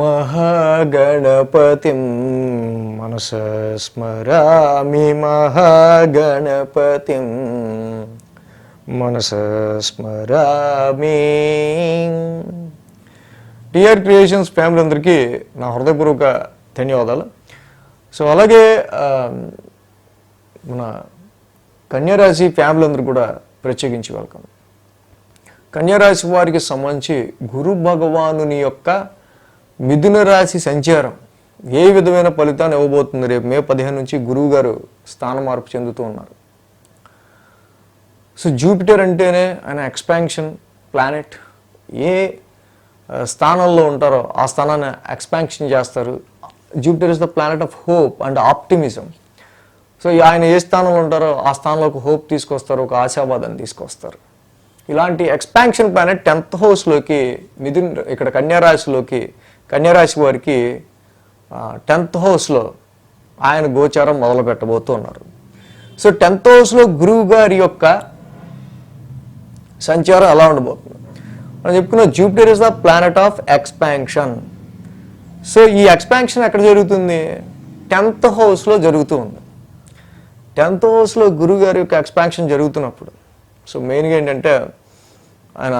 మహాగణపతిం మనస స్మరామి మహాగణపతిం మనస స్మరామి. టిఆర్ క్రియేషన్స్ ఫ్యామిలీ అందరికీ నా హృదయపూర్వక ధన్యవాదాలు. సో అలాగే మన కన్యారాశి ఫ్యామిలీ అందరూ కూడా ప్రత్యేకించి వెల్కమ్ కన్యారాశి వారికి సంబంధించి గురు భగవానుని యొక్క మిథున రాశి సంచారం. ఏ విధమైన ఫలితాన్ని ఇవ్వబోతుంది? రేపు మే పదిహేను నుంచి గురువు గారు స్థాన మార్పు చెందుతూ ఉన్నారు. సో జూపిటర్ అంటేనే ఆయన ఎక్స్పాన్షన్ ప్లానెట్ ఏ స్థానంలో ఉంటారో ఆ స్థానాన్ని ఎక్స్పాన్షన్ చేస్తారు. Jupiter is the planet of hope and optimism so ఆయన ఏ స్థానంలో ఉంటారో ఆ స్థానంలో ఒక హోప్ తీసుకొస్తారు ఒక ఆశావాదాన్ని తీసుకొస్తారు. ఇలాంటి ఎక్స్పాన్షన్ ప్లానెట్ టెన్త్ హౌస్లోకి మిథున్ ఇక్కడ కన్యారాశిలోకి కన్యారాశి వారికి టెన్త్ హౌస్లో ఆయన గోచారం మొదలు పెట్టబోతున్నారు సో టెన్త్ హౌస్లో గురువు గారి యొక్క సంచారం ఎలా ఉండబోతుంది? మనం చెప్పుకున్న Jupiter is the planet of expansion so ఈ ఎక్స్పాన్షన్ ఎక్కడ జరుగుతుంది? టెన్త్ హౌస్లో జరుగుతూ ఉంది. టెన్త్ హౌస్లో గురువు గారి యొక్క ఎక్స్పాన్షన్ జరుగుతున్నప్పుడు. సో మెయిన్గా ఏంటంటే ఆయన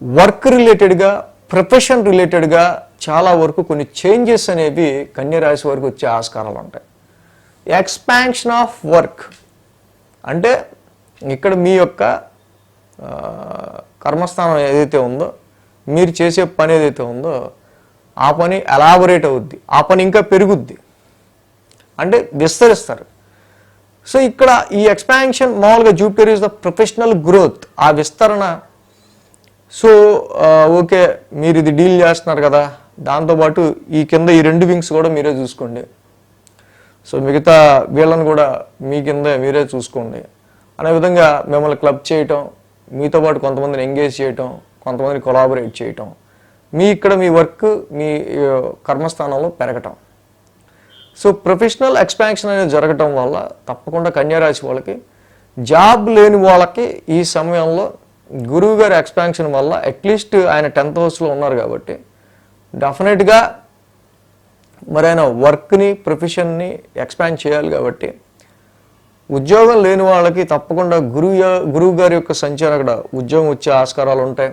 వర్క్ రిలేటెడ్గా ప్రొఫెషన్ రిలేటెడ్గా చాలా వరకు కొన్ని చేంజెస్ అనేవి కన్యరాశి వరకు వచ్చే ఆస్కారాలు ఉంటాయి. Expansion of work. అంటే ఇక్కడ మీ యొక్క కర్మస్థానం ఏదైతే ఉందో మీరు చేసే పని ఏదైతే ఉందో ఆ పని ఎలాబొరేట్ అవుద్ది ఆ పని ఇంకా పెరుగుద్ది. అంటే విస్తరిస్తారు. సో ఇక్కడ ఈ ఎక్స్పాన్షన్ మామూలుగా Jupiter is the professional growth. ఆ విస్తరణ సో ఓకే మీరు ఇది డీల్ చేస్తున్నారు కదా దాంతోపాటు ఈ కింద ఈ రెండు వింగ్స్ కూడా మీరే చూసుకోండి. సో మిగతా వీళ్ళని కూడా మీ కింద మీరే చూసుకోండి. అనే విధంగా మిమ్మల్ని క్లబ్ చేయటం మీతో పాటు కొంతమందిని ఎంగేజ్ చేయటం కొంతమందిని కొలాబరేట్ చేయటం మీ ఇక్కడ మీ వర్క్ మీ కర్మస్థానంలో పెరగటం. సో ప్రొఫెషనల్ ఎక్స్పాన్షన్ అనేది జరగటం వల్ల తప్పకుండా కన్యారాశి వాళ్ళకి జాబ్ లేని వాళ్ళకి ఈ సమయంలో గురువు గారి ఎక్స్పాన్షన్ వల్ల అట్లీస్ట్ ఆయన టెన్త్ హౌస్లో ఉన్నారు కాబట్టి డెఫినెట్గా మరి ఆయన వర్క్ని ప్రొఫెషన్ని ఎక్స్పాండ్ చేయాలి కాబట్టి ఉద్యోగం లేని వాళ్ళకి తప్పకుండా గురువు గురువు గారి యొక్క సంచారం అక్కడ ఉద్యోగం వచ్చే ఆస్కారాలు ఉంటాయి.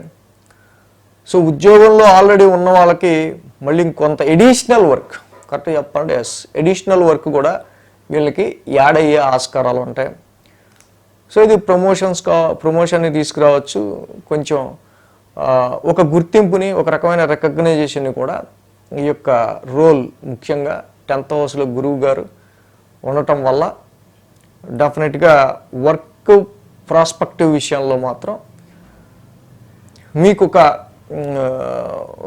సో ఉద్యోగంలో ఆల్రెడీ ఉన్న వాళ్ళకి మళ్ళీ ఇంకొంత ఎడిషనల్ వర్క్ కరెక్ట్ చెప్పాలంటే ఎస్ ఎడిషనల్ వర్క్ కూడా వీళ్ళకి యాడ్ అయ్యే ఆస్కారాలు ఉంటాయి. సో ఇది ప్రమోషన్స్ కా ప్రమోషన్ని తీసుకురావచ్చు. కొంచెం ఒక గుర్తింపుని ఒక రకమైన రికగ్నైజేషన్ని కూడా ఈ యొక్క రోల్ ముఖ్యంగా టెన్త్ హౌస్లో గురువు గారు ఉండటం వల్ల డెఫినెట్గా వర్క్ ప్రాస్పెక్టివ్ విషయంలో మాత్రం మీకు ఒక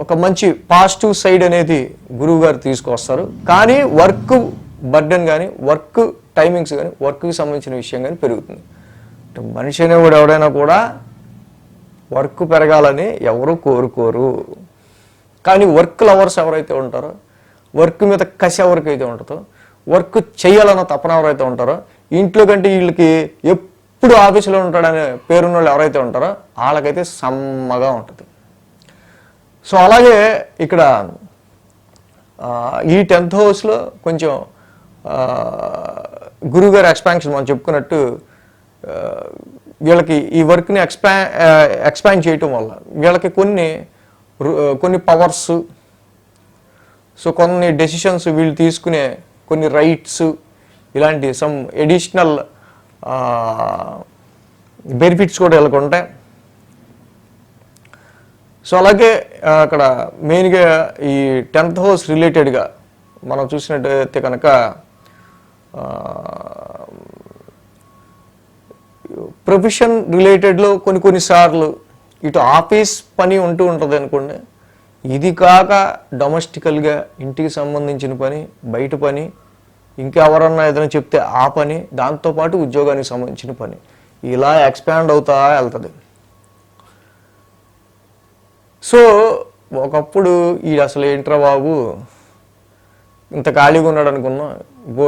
ఒక మంచి పాజిటివ్ సైడ్ అనేది గురువు గారు తీసుకొస్తారు. కానీ వర్క్ బర్డెన్ కానీ వర్క్ టైమింగ్స్ కానీ వర్క్కి సంబంధించిన విషయం కానీ పెరుగుతుంది. మనిషి అనేవాడు ఎవడైనా కూడా వర్క్ పెరగాలని ఎవరు కోరుకోరు. కానీ వర్క్ లవర్స్ ఎవరైతే ఉంటారో వర్క్ మీద కసి ఎవరికైతే ఉంటుందో వర్క్ చేయాలన్న తపన ఎవరైతే ఉంటారో ఇంట్లో కంటే వీళ్ళకి ఎప్పుడు ఆఫీసులో ఉంటాడనే పేరున్న వాళ్ళు ఎవరైతే ఉంటారో వాళ్ళకైతే సమ్మగా ఉంటుంది. సో అలాగే ఇక్కడ ఈ టెన్త్ హౌస్లో కొంచెం గురువుగారు గురువుగారి ఎక్స్పాన్షన్ మనం చెప్పుకున్నట్టు వీళ్ళకి ఈ వర్క్ని ఎక్స్పా ఎక్స్పాండ్ చేయటం వల్ల వీళ్ళకి కొన్ని రు- కొన్ని పవర్స్ సో కొన్ని డెసిషన్స్ వీళ్ళు తీసుకునే కొన్ని రైట్స్ ఇలాంటి సమ్ ఎడిషనల్ బెనిఫిట్స్ కూడా వీళ్ళకి ఉంటాయి. సో అలాగే అక్కడ మెయిన్గా ఈ టెన్త్ హౌస్ రిలేటెడ్గా మనం చూసినట్టయితే కనుక ప్రొఫెషన్ రిలేటెడ్లో కొన్ని కొన్నిసార్లు ఇటు ఆఫీస్ పని ఉంటూ ఉంటుంది అనుకోండి. ఇది కాక డొమెస్టికల్గా ఇంటికి సంబంధించిన పని బయట పని ఇంకెవరన్నా ఏదైనా చెప్తే ఆ పని దాంతోపాటు ఉద్యోగానికి సంబంధించిన పని. ఇలా ఎక్స్పాండ్ అవుతా వెళ్తుంది. సో ఒకప్పుడు ఈ అసలు ఏంట్రా బాబు? ఇంత ఖాళీగా ఉన్నాడు అనుకున్నా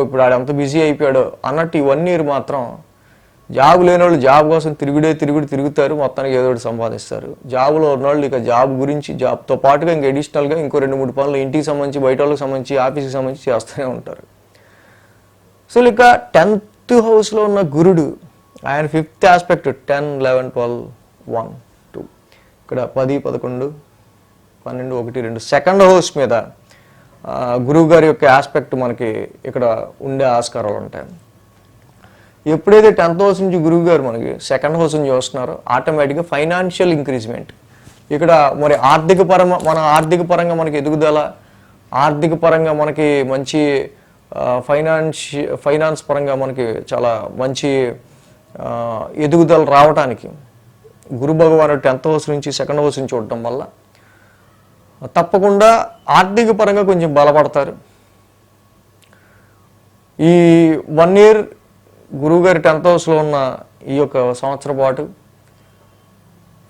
ఇప్పుడు ఆడంత బిజీ అయిపోయాడు అన్నట్టు ఈ వన్ ఇయర్ మాత్రం జాబ్ లేని వాళ్ళు జాబ్ కోసం తిరుగుడే తిరుగుడు తిరుగుతారు మొత్తానికి ఏదో ఒకటి సంపాదిస్తారు. జాబ్లో ఉన్నవాళ్ళు ఇక జాబ్ గురించి జాబ్తో పాటుగా ఇంకా అడిషనల్గా ఇంకో రెండు మూడు పనులు ఇంటికి సంబంధించి బయట వాళ్ళకి సంబంధించి ఆఫీస్కి సంబంధించి చేస్తూనే ఉంటారు. సో ఇక టెన్త్ హౌస్లో ఉన్న గురుడు ఆయన fifth aspect ten eleven twelve one two ఇక్కడ పది పదకొండు పన్నెండు ఒకటి రెండు. సెకండ్ హౌస్ మీద గురువు గారి యొక్క ఆస్పెక్ట్ మనకి ఇక్కడ ఉండే ఆస్కారాలు ఉంటాయి. ఎప్పుడైతే టెన్త్ హౌస్ నుంచి గురువు గారు మనకి సెకండ్ హౌస్ నుంచి చూస్తున్నారో ఆటోమేటిక్గా ఫైనాన్షియల్ ఇంక్రీజ్మెంట్. ఇక్కడ మరి ఆర్థిక పరమ మన ఆర్థిక పరంగా మనకి ఎదుగుదల ఆర్థిక పరంగా మనకి మంచి ఫైనాన్స్ ఫైనాన్స్ పరంగా మనకి చాలా మంచి ఎదుగుదల రావడానికి గురు భగవాను టెన్త్ హౌస్ నుంచి సెకండ్ హౌస్ నుంచి చూడటం వల్ల తప్పకుండా ఆర్థిక పరంగా కొంచెం బలపడతారు. ఈ వన్ ఇయర్ గురువుగారి టెన్త్ హౌస్లో ఉన్న ఈ యొక్క సంవత్సరం పాటు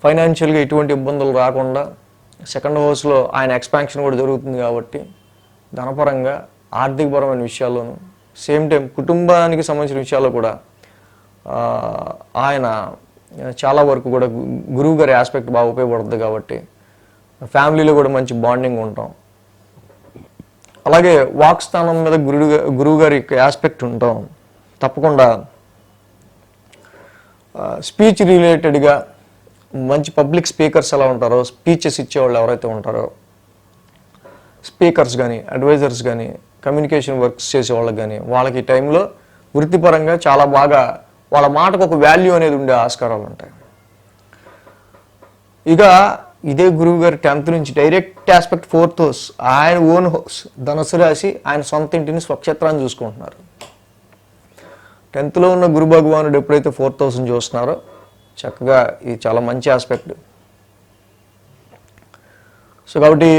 ఫైనాన్షియల్గా ఎటువంటి ఇబ్బందులు రాకుండా సెకండ్ హౌస్లో ఆయన ఎక్స్పాన్షన్ కూడా జరుగుతుంది కాబట్టి ధనపరంగా ఆర్థికపరమైన విషయాల్లోనూ సేమ్ టైం కుటుంబానికి సంబంధించిన విషయాల్లో కూడా ఆయన చాలా వరకు కూడా గురువు గారి ఆస్పెక్ట్ బాగా ఉపయోగపడుతుంది కాబట్టి ఫ్యామిలీలో కూడా మంచి బాండింగ్ ఉంటాం. అలాగే వాక్ స్థానం మీద గురుడు గురువు గారి యొక్క ఆస్పెక్ట్ ఉంటాం. తప్పకుండా స్పీచ్ రిలేటెడ్గా మంచి పబ్లిక్ స్పీకర్స్ ఎలా ఉంటారో స్పీచెస్ ఇచ్చేవాళ్ళు ఎవరైతే ఉంటారో స్పీకర్స్ కానీ అడ్వైజర్స్ కానీ కమ్యూనికేషన్ వర్క్స్ చేసే వాళ్ళకి కానీ వాళ్ళకి టైంలో వృత్తిపరంగా చాలా బాగా వాళ్ళ మాటకు ఒక వాల్యూ అనేది ఉండే ఆస్కారాలు ఉంటాయి. ఇక ఇదే గురువు గారు టెన్త్ నుంచి డైరెక్ట్ ఆస్పెక్ట్ ఫోర్త్ హౌస్ ఆయన ఓన్ హౌస్ ధనసు రాశి ఆయన సొంత ఇంటిని స్వక్షేత్రాన్ని చూసుకుంటున్నారు. టెన్త్లో ఉన్న గురు భగవానుడు ఎప్పుడైతే ఫోర్ థౌసండ్ చూస్తున్నారో చక్కగా ఇది చాలా మంచి ఆస్పెక్ట్. సో కాబట్టి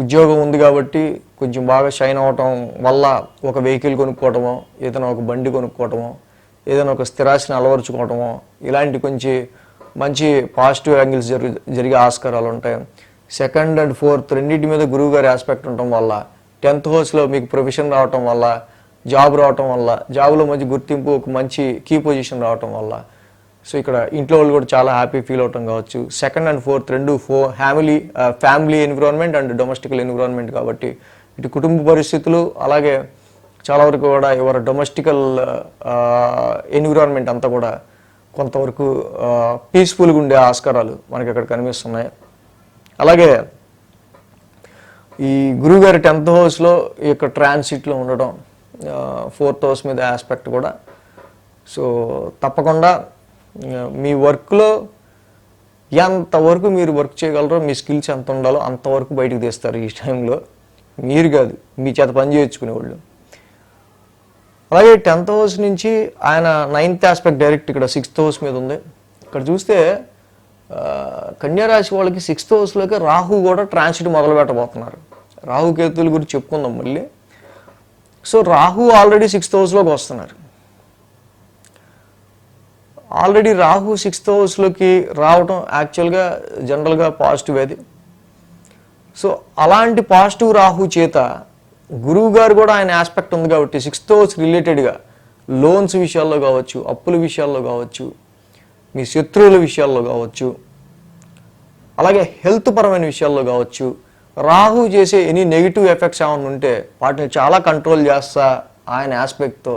ఉద్యోగం ఉంది కాబట్టి కొంచెం బాగా షైన్ అవటం వల్ల ఒక వెహికల్ కొనుక్కోవటమో ఏదైనా ఒక బండి కొనుక్కోవటమో ఏదైనా ఒక స్థిరాశిని అలవరుచుకోవటమో ఇలాంటి కొంచెం మంచి పాజిటివ్ యాంగిల్స్ జరి జరిగే ఆస్కారాలు ఉంటాయి. సెకండ్ అండ్ ఫోర్త్ రెండింటి మీద గురువు గారి ఆస్పెక్ట్ ఉండటం వల్ల టెన్త్ హౌస్లో మీకు ప్రొఫెషన్ రావటం వల్ల జాబ్ రావటం వల్ల జాబ్లో మంచి గుర్తింపు ఒక మంచి కీ పొజిషన్ రావటం వల్ల. సో ఇక్కడ ఇంట్లో వాళ్ళు కూడా చాలా హ్యాపీ ఫీల్ అవటం కావచ్చు. సెకండ్ అండ్ ఫోర్త్ రెండు ఫో family family environment and domestical environment కాబట్టి ఇటు కుటుంబ పరిస్థితులు అలాగే చాలా వరకు కూడా ఎవరి డొమెస్టికల్ ఎన్విరాన్మెంట్ అంతా కూడా కొంతవరకు పీస్ఫుల్గా ఉండే ఆస్కారాలు మనకి ఇక్కడ కనిపిస్తున్నాయి. అలాగే ఈ గురువుగారి టెన్త్ హౌస్లో ఈ యొక్క ట్రాన్సిట్లో ఉండడం ఫోర్త్ హౌస్ మీద ఆస్పెక్ట్ కూడా. సో తప్పకుండా మీ వర్క్లో ఎంతవరకు మీరు వర్క్ చేయగలరో మీ స్కిల్స్ ఎంత ఉండాలో అంతవరకు బయటకు తీస్తారు ఈ టైంలో. మీరు కాదు మీ చేత పని చేయించుకునేవాళ్ళు అలాగే టెన్త్ హౌస్ నుంచి ఆయన నైన్త్ ఆస్పెక్ట్ డైరెక్ట్ ఇక్కడ సిక్స్త్ హౌస్ మీద ఉంది. ఇక్కడ చూస్తే కన్యారాశి వాళ్ళకి సిక్స్త్ హౌస్లోకి రాహు కూడా ట్రాన్సిట్ మొదలు పెట్టబోతున్నారు రాహుకేతుల గురించి చెప్పుకుందాం మళ్ళీ. సో రాహు ఆల్రెడీ సిక్స్త్ హౌస్లోకి వస్తున్నారు. ఆల్రెడీ రాహు సిక్స్త్ హౌస్లోకి రావటం యాక్చువల్గా జనరల్గా పాజిటివ్ అది. సో అలాంటి పాజిటివ్ రాహు చేత గురువు గారు కూడా ఆయన ఆస్పెక్ట్ ఉంది కాబట్టి సిక్స్త్ హౌస్ రిలేటెడ్గా లోన్స్ విషయాల్లో కావచ్చు అప్పుల విషయాల్లో కావచ్చు మీ శత్రువుల విషయాల్లో కావచ్చు అలాగే హెల్త్ పరమైన విషయాల్లో కావచ్చు రాహు చేసే ఎనీ నెగిటివ్ ఎఫెక్ట్స్ ఏమైనా ఉంటే వాటిని చాలా కంట్రోల్ చేస్తా ఆయన ఆస్పెక్ట్తో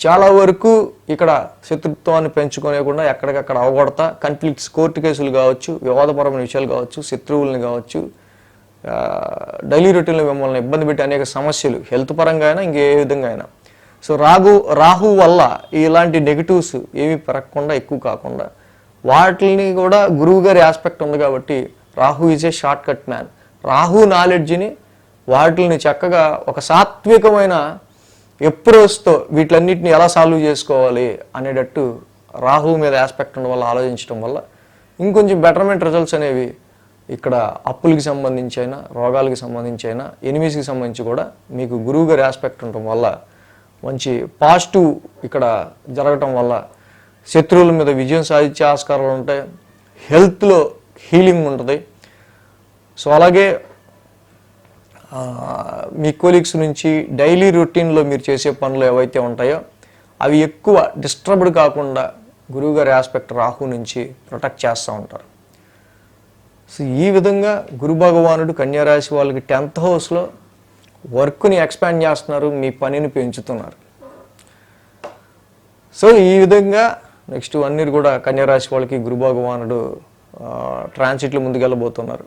చాలా వరకు ఇక్కడ శత్రుత్వాన్ని పెంచుకోలేకుండా ఎక్కడికక్కడ అవగొడతా కన్ఫ్లిక్ట్స్ కోర్టు కేసులు కావచ్చు వివాదపరమైన విషయాలు కావచ్చు శత్రువుల్ని కావచ్చు డైలీ రొటీన్లో మిమ్మల్ని ఇబ్బంది పెట్టి అనేక సమస్యలు హెల్త్ పరంగా అయినా ఇంకే విధంగా అయినా. సో రాహు రాహు వల్ల ఇలాంటి నెగిటివ్స్ ఏమీ పెరగకుండా ఎక్కువ కాకుండా వాటిని కూడా గురువు గారి ఆస్పెక్ట్ ఉంది కాబట్టి Rahu is a short cut man Rahu నాలెడ్జ్ని వాటిని చక్కగా ఒక సాత్వికమైన ఎప్రోచ్తో వీటిలన్నిటిని ఎలా సాల్వ్ చేసుకోవాలి అనేటట్టు రాహు మీద ఆస్పెక్ట్ ఉండడం వల్ల ఆలోచించడం వల్ల ఇంకొంచెం బెటర్మెంట్ రిజల్ట్స్ అనేవి ఇక్కడ అప్పులకి సంబంధించి అయినా రోగాలకి సంబంధించి అయినా ఎనిమిస్కి సంబంధించి కూడా మీకు గురువు గారి ఆస్పెక్ట్ ఉండటం వల్ల మంచి పాజిటివ్ ఇక్కడ జరగటం వల్ల శత్రువుల మీద విజయం సాధించే ఆస్కారాలు ఉంటాయి. హెల్త్లో హీలింగ్ ఉంటుంది. సో అలాగే మీ కోలీగ్స్ నుంచి డైలీ రొటీన్లో మీరు చేసే పనులు ఏవైతే ఉంటాయో అవి ఎక్కువ డిస్టర్బ్డ్ కాకుండా గురువుగారి ఆస్పెక్ట్ రాహు నుంచి ప్రొటెక్ట్ చేస్తూ ఉంటారు. సో ఈ విధంగా గురు భగవానుడు కన్యారాశి వాళ్ళకి టెన్త్ హౌస్లో వర్క్ని ఎక్స్పాండ్ చేస్తున్నారు మీ పనిని పెంచుతున్నారు. సో ఈ విధంగా నెక్స్ట్ అన్నీ కూడా కన్యారాశి వాళ్ళకి గురు భగవానుడు ట్రాన్సిట్లు ముందుకెళ్ళబోతున్నారు.